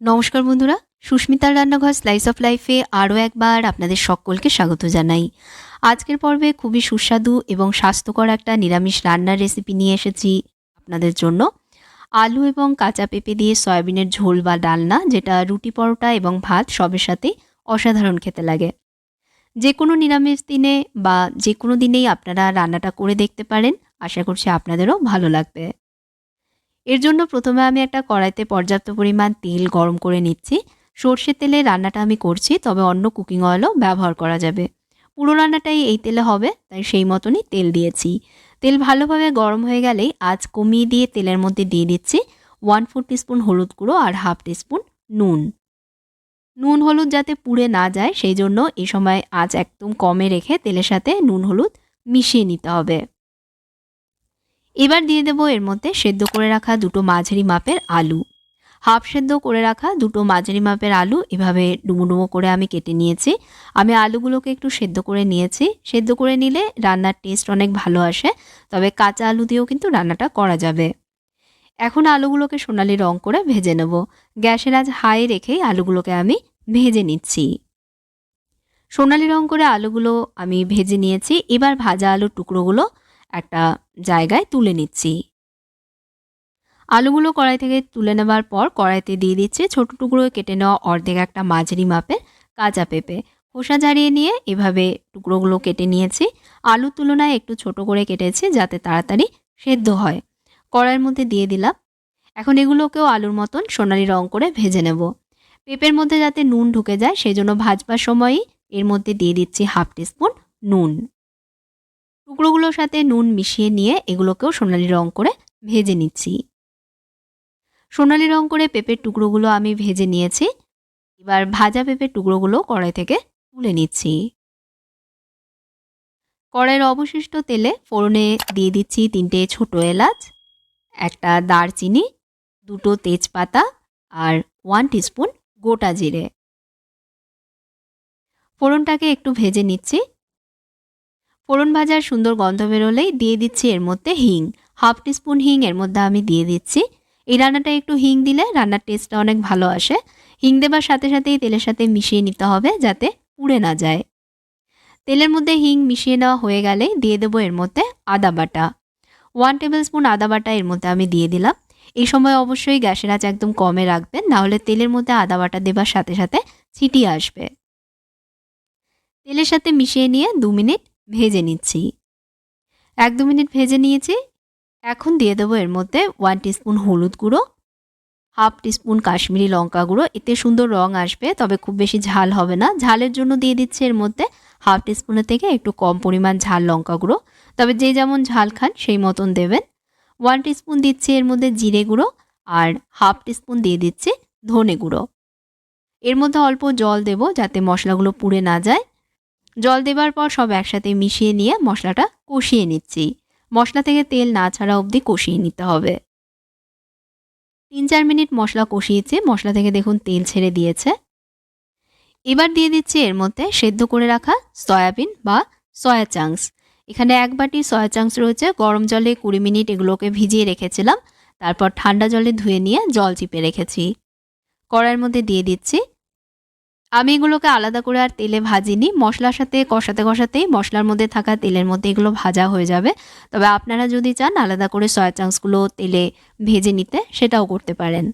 নমস্কার বন্ধুরা, সুস্মিতার রান্নাঘর স্লাইস অফ লাইফে আরও একবার আপনাদের সকলকে স্বাগত জানাই। আজকের পর্বে খুবই সুস্বাদু এবং স্বাস্থ্যকর একটা নিরামিষ রান্নার রেসিপি নিয়ে এসেছি আপনাদের জন্য। আলু এবং কাঁচা পেঁপে দিয়ে সয়াবিনের ঝোল বা ডালনা, যেটা রুটি পরোটা এবং ভাত সবের সাথে অসাধারণ খেতে লাগে। যে কোনো নিরামিষ দিনে বা যে কোনো দিনেই আপনারা রান্নাটা করে দেখতে পারেন। আশা করছি আপনাদেরও ভালো লাগবে। এর জন্য প্রথমে আমি একটা কড়াইতে পর্যাপ্ত পরিমাণ তেল গরম করে নিচ্ছি। সর্ষের তেলে রান্নাটা আমি করছি, তবে অন্য কুকিং অয়েলও ব্যবহার করা যাবে। পুরো রান্নাটাই এই তেলে হবে, তাই সেই মতনই তেল দিয়েছি। তেল ভালোভাবে গরম হয়ে গেলেই আজ কমিয়ে দিয়ে তেলের মধ্যে দিয়ে দিচ্ছি ওয়ান ফোর টিস্পুন হলুদ গুঁড়ো আর হাফ টিস্পুন নুন। নুন হলুদ যাতে পুড়ে না যায়, সেই জন্য এ সময় আজ একদম কমে রেখে তেলের সাথে নুন হলুদ মিশিয়ে নিতে হবে। এবার দিয়ে দেবো এর মধ্যে সেদ্ধ করে রাখা দুটো মাঝারি মাপের আলু। হাফ সেদ্ধ করে রাখা দুটো মাঝারি মাপের আলু, এভাবে ডুমো ডুমো করে আমি কেটে নিয়েছি। আমি আলুগুলোকে একটু সেদ্ধ করে নিয়েছি। সেদ্ধ করে নিলে রান্নার টেস্ট অনেক ভালো আসে, তবে কাঁচা আলু দিয়েও কিন্তু রান্নাটা করা যাবে। এখন আলুগুলোকে সোনালি রং করে ভেজে নেব। গ্যাসের আজ হাই রেখেই আলুগুলোকে আমি ভেজে নিচ্ছি। সোনালি রং করে আলুগুলো আমি ভেজে নিয়েছি। এবার ভাজা আলুর টুকরোগুলো একটা জায়গায় তুলে নিচ্ছি। আলুগুলো কড়াই থেকে তুলে নেবার পর কড়াইতে দিয়ে দিচ্ছি ছোট টুকরো কেটে নেওয়া অর্ধেক একটা মাঝারি মাপের কাঁচা পেঁপে। খোসা ঝাড়িয়ে নিয়ে এভাবে টুকরোগুলো কেটে নিয়েছি। আলুর তুলনায় একটু ছোট করে কেটেছি যাতে তাড়াতাড়ি সেদ্ধ হয়। কড়াইয়ের মধ্যে দিয়ে দিলাম। এখন এগুলোকেও আলুর মতন সোনালি রং করে ভেজে নেব। পেঁপের মধ্যে যাতে নুন ঢুকে যায় সেই জন্য ভাজবার সময়ই এর মধ্যে দিয়ে দিচ্ছি হাফ টিস্পুন নুন। টুকরোগুলোর সাথে নুন মিশিয়ে নিয়ে এগুলোকেও সোনালি রং করে ভেজে নিচ্ছি। সোনালি রং করে পেঁপের টুকরোগুলো আমি ভেজে নিয়েছি। এবার ভাজা পেঁপের টুকরোগুলো কড়াই থেকে তুলে নিচ্ছি। কড়াইয়ের অবশিষ্ট তেলে ফোড়নে দিয়ে দিচ্ছি তিনটে ছোট এলাচ, একটা দারচিনি, দুটো তেজপাতা আর ওয়ান টিস্পুন গোটা জিরে। ফোড়নটাকে একটু ভেজে নিচ্ছি। ফোড়ন ভাজার সুন্দর গন্ধ বেরোলেই দিয়ে দিচ্ছি এর মধ্যে হিং। হাফ টিস্পুন হিং এর মধ্যে আমি দিয়ে দিচ্ছি। এই রান্নাটা একটু হিং দিলে রান্নার টেস্টটা অনেক ভালো আসে। হিং দেবার সাথে সাথেই তেলের সাথে মিশিয়ে নিতে হবে যাতে পুড়ে না যায়। তেলের মধ্যে হিং মিশিয়ে নেওয়া হয়ে গেলে দিয়ে দেবো এর মধ্যে আদা বাটা। ওয়ান টেবিল স্পুন আদা বাটা এর মধ্যে আমি দিয়ে দিলাম। এই সময় অবশ্যই গ্যাসের আঁচ একদম কমে রাখবেন, নাহলে তেলের মধ্যে আদা বাটা দেবার সাথে সাথে ছিটিয়ে আসবে। তেলের সাথে মিশিয়ে নিয়ে দু মিনিট ভেজে নিচ্ছি। এক দু মিনিট ভেজে নিয়েছি। এখন দিয়ে দেবো এর মধ্যে ওয়ান টিস্পুন হলুদ গুঁড়ো হাফ টিস্পুন কাশ্মীরি লঙ্কা গুঁড়ো। এতে সুন্দর রং আসবে, তবে খুব বেশি ঝাল হবে না। ঝালের জন্য দিয়ে দিচ্ছি এর মধ্যে হাফ টিস্পুনের থেকে একটু কম পরিমাণ ঝাল লঙ্কা গুঁড়ো। তবে যে যেমন ঝাল খান, সেই মতন দেবেন। ওয়ান টিস্পুন দিচ্ছি এর মধ্যে জিরে গুঁড়ো আর হাফ টিস্পুন দিয়ে দিচ্ছি ধনে গুঁড়ো। এর মধ্যে অল্প জল দেব যাতে মশলাগুলো পুড়ে না যায়। জল দেবার পর সব একসাথে মিশিয়ে নিয়ে মশলাটা কষিয়ে নিচ্ছি। মশলা থেকে তেল না ছাড়া অবধি কষিয়ে নিতে হবে। তিন চার মিনিট মশলা কষিয়েছে, মশলা থেকে দেখুন তেল ছেড়ে দিয়েছে। এবার দিয়ে দিচ্ছি এর মধ্যে সেদ্ধ করে রাখা সয়াবিন বা সয়া চাংস। এখানে এক বাটি সয়া চাংস রয়েছে, গরম জলে কুড়ি মিনিট এগুলোকে ভিজিয়ে রেখেছিলাম। তারপর ঠান্ডা জলে ধুয়ে নিয়ে জল চিপে রেখেছি। কড়াইয়ের মধ্যে দিয়ে দিচ্ছি আমি এগুলোকে আলাদা করে আর তেলে ভাজিনি। মশলার সাথে, কষাতে কষাতেই মশলার মধ্যে থাকা তেলের মধ্যে এগুলো ভাজা হয়ে যাবে। তবে আপনারা যদি চান আলাদা করে সয়া চাংসগুলো তেলে ভেজে নিতে, সেটাও করতে পারেন।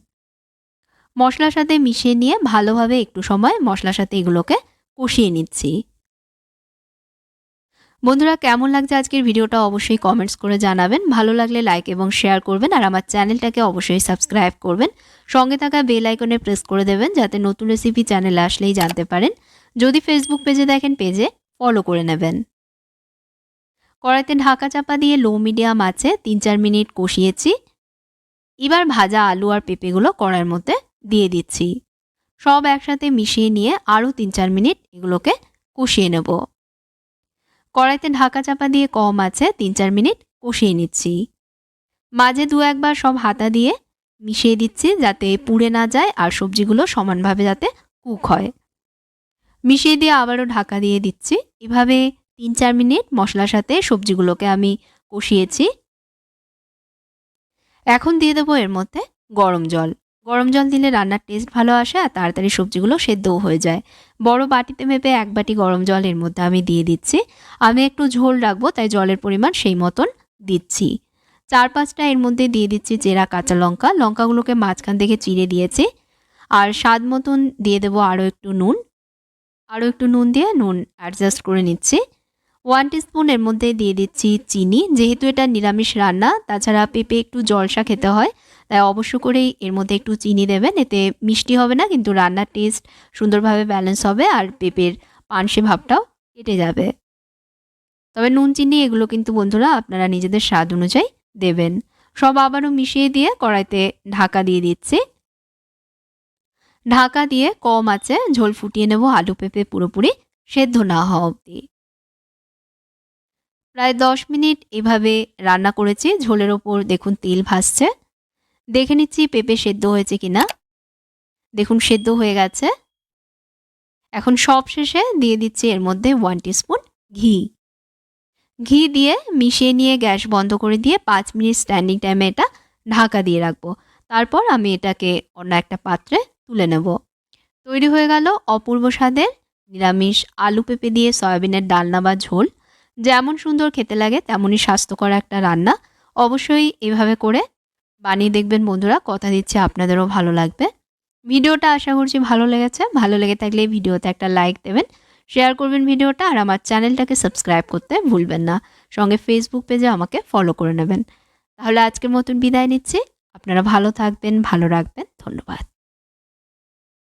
মশলার সাথে মিশিয়ে নিয়ে ভালোভাবে একটু সময় মশলার সাথে এগুলোকে কষিয়ে নিচ্ছি। বন্ধুরা, কেমন লাগছে আজকের ভিডিওটা অবশ্যই কমেন্টস করে জানাবেন। ভালো লাগলে লাইক এবং শেয়ার করবেন আর আমার চ্যানেলটাকে অবশ্যই সাবস্ক্রাইব করবেন। সঙ্গে থাকা বেল আইকনে প্রেস করে দেবেন যাতে নতুন রেসিপি চ্যানেলে আসলেই জানতে পারেন। যদি ফেসবুক পেজে দেখেন পেজে ফলো করে নেবেন। কড়াইতে ঢাকা চাপা দিয়ে লো মিডিয়াম আছে, তিন চার মিনিট কষিয়েছি। এবার ভাজা আলু আর পেঁপেগুলো কড়াইয়ের মধ্যে দিয়ে দিচ্ছি। সব একসাথে মিশিয়ে নিয়ে আরও তিন চার মিনিট এগুলোকে কষিয়ে নেব। কড়াইতে ঢাকা চাপা দিয়ে কম আছে তিন চার মিনিট কষিয়ে নিচ্ছি। মাঝে দু একবার সব হাতা দিয়ে মিশিয়ে দিচ্ছি যাতে পুড়ে না যায় আর সবজিগুলো সমানভাবে যাতে কুক হয়। মিশিয়ে দিয়ে আবারও ঢাকা দিয়ে দিচ্ছি। এভাবে তিন চার মিনিট মশলার সাথে সবজিগুলোকে আমি কষিয়েছি। এখন দিয়ে দেবো এর মধ্যে গরম জল। গরম জল দিলে রান্নার টেস্ট ভালো আসে আর তাড়াতাড়ি সবজিগুলো সেদ্ধও হয়ে যায়। বড় বাটিতে মেপে এক বাটি গরম জল এর মধ্যে আমি দিয়ে দিচ্ছি। আমি একটু ঝোল রাখব, তাই জলের পরিমাণ সেই মতন দিচ্ছি। চার পাঁচটা এর মধ্যে দিয়ে দিচ্ছি জেরা কাঁচা লঙ্কা। লঙ্কাগুলোকে মাঝখান থেকে চিড়ে দিয়েছি। আর স্বাদ মতন দিয়ে দেবো আরও একটু নুন। আরও একটু নুন দিয়ে নুন অ্যাডজাস্ট করে নিচ্ছি। ওয়ান টিস্পুন এর মধ্যে দিয়ে দিচ্ছি চিনি। যেহেতু এটা নিরামিষ রান্না, তাছাড়া পেঁপে একটু জলসা খেতে হয় তাই অবশ্য করেই এর মধ্যে একটু চিনি দেবেন, এতে মিষ্টি হবে না, কিন্তু রান্নার টেস্ট সুন্দরভাবে ব্যালেন্স হবে আর পেঁপের পানসে ভাবটাও কেটে যাবে। তবে নুন, চিনি এগুলো কিন্তু বন্ধুরা আপনারা নিজেদের স্বাদ অনুযায়ী দেবেন। সব আবারও মিশিয়ে দিয়ে কড়াইতে ঢাকা দিয়ে দিচ্ছি। ঢাকা দিয়ে কম আছে, ঝোল ফুটিয়ে নেব আলু, পেঁপে পুরোপুরি সেদ্ধ না হওয়া অবধি। প্রায় দশ মিনিট এভাবে রান্না করেছি, ঝোলের ওপর দেখুন তেল ভাসছে। দেখে নিচ্ছি পেঁপে সেদ্ধ হয়েছে কিনা। দেখুন, সেদ্ধ হয়ে গেছে। এখন সব শেষে দিয়ে দিচ্ছি এর মধ্যে ওয়ান স্পুন ঘি। ঘি দিয়ে মিশিয়ে নিয়ে গ্যাস বন্ধ করে দিয়ে পাঁচ মিনিট স্ট্যান্ডিং টাইমে এটা ঢাকা দিয়ে রাখব। তারপর আমি এটাকে অন্য একটা পাত্রে তুলে নেব। তৈরি হয়ে গেল অপূর্ব স্বাদের নিরামিষ আলু পেঁপে দিয়ে সয়াবিনের ডালনা বা ঝোল। যেমন সুন্দর খেতে লাগে, তেমনই স্বাস্থ্যকর একটা রান্না। অবশ্যই এভাবে করে বানিয়ে দেখবেন বন্ধুরা, কথা দিচ্ছে আপনাদেরও ভালো লাগবে। ভিডিওটা আশা করছি ভালো লেগেছে। ভালো লেগে থাকলে ভিডিওতে একটা লাইক দেবেন শেয়ার করবেন ভিডিওটা, আর আমার চ্যানেলটাকে সাবস্ক্রাইব করতে ভুলবেন না। সঙ্গে ফেসবুক পেজে আমাকে ফলো করে নেবেন। তাহলে আজকের মতন বিদায় নিচ্ছি। আপনারা ভালো থাকবেন, ভালো রাখবেন। ধন্যবাদ।